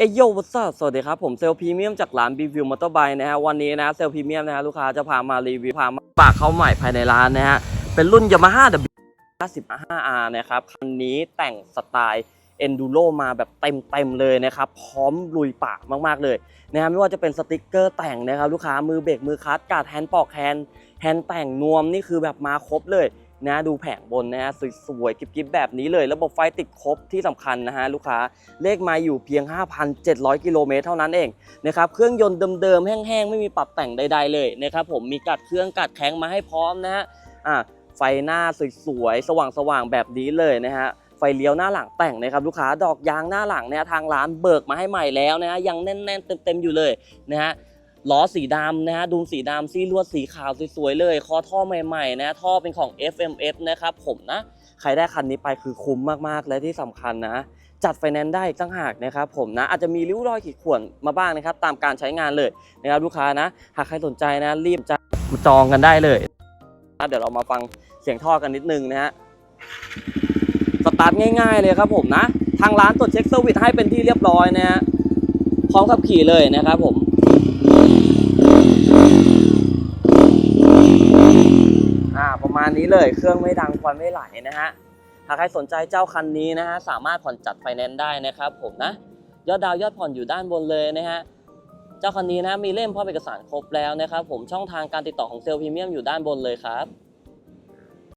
เอยโยวัสสวัสดีครับ ผมเซลล์พรีเมียมจากร้านบีวิวมอเตอร์ไบค์นะฮะ วันนี้นะเซลล์พรีเมียมนะฮะ ลูกค้าจะพามารีวิว พามาฝากเข้าใหม่ภายในร้านนะฮะ เป็นรุ่น Yamaha W 55R นะครับ คันนี้แต่งสไตล์ Enduro มาแบบเต็มเต็มเลยนะครับ พร้อมลุยป่ามาก ๆ เลยนะฮะไม่ว่าจะเป็นสติกเกอร์แต่งนะครับ ลูกค้ามือเบรกมือคลัตช์การ์ดแฮนด์ปอกแฮนด์แฮนด์แต่งนวมนี่คือแบบมาครบเลย นะดูแผงบนนะฮะสวยๆกิ๊บๆแบบนี้เลย ระบบไฟติดครบที่สำคัญนะฮะลูกค้าเลขไมาอยู่เพียง 5,700 กิโลเมตรเท่านั้นเองนะครับเครื่องยนต์เดิมๆแห้งๆ ไม่มีปรับแต่งใดๆเลยนะครับผมมีกัดเครื่องกัดแข้งมาให้พร้อมนะฮะอะไฟหน้าสวยๆสว่างๆแบบนี้เลยนะฮะไฟเลี้ยวหน้าหลังแต่งนะครับลูกค้าดอกยางหน้าหลังเนี่ยทางร้านเบิกมาให้ใหม่แล้วนะฮะยังแน่นๆเต็มๆอยู่เลยนะฮะ ล้อสีดำนะฮะดูมสีดำซี่ลวดสีขาวสวยๆเลย คอท่อใหม่ๆนะท่อเป็นของ FMF นะครับผมนะใครได้คันนี้ไปคือคุ้มมากๆและที่สำคัญนะ จัดไฟแนนซ์ได้ตั้งหากนะครับผมนะอาจจะมีริ้วรอยขีดข่วนมาบ้างนะครับ ตามการใช้งานเลยนะครับลูกค้านะ หากใครสนใจนะ รีบจจองกันได้เลยนะเดี๋ยวเรามาฟังเสียงท่อกันนิดนึงนะฮะสตาร์ทง่าย ๆเลยครับผมนะ ทางร้านตรวจเช็คเซอร์วิสให้เป็นที่เรียบร้อยนะฮะ พร้อมขับขี่เลยนะครับผมอ่าประมาณนี้เลยเครื่องไม่ดังควันไม่ไหลนะฮะหากใครสนใจเจ้าคันนี้นะฮะสามารถผ่อนจัดไฟแนนซ์ได้นะครับผมนะยอดดาวยอดผ่อนอยู่ด้านบนเลยนะฮะเจ้าคันนี้นะมีเล่มพร้อมเอกสารครบแล้วนะครับผมช่องทางการติดต่อของเซลล์พรีเมียมอยู่ด้านบนเลยครับ